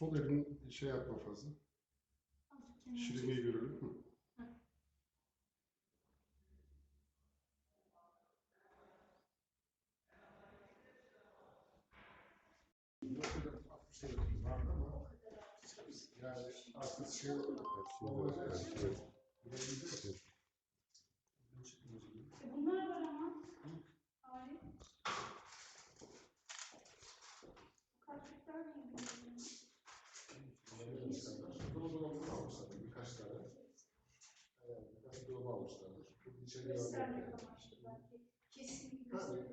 Sol elin şey yapma fazla. Şirineyi görelim. Hı. Yani artık şey Bunlar Çok içeriye Göstermek amaçlı belki. Kesin Ha, göstermek.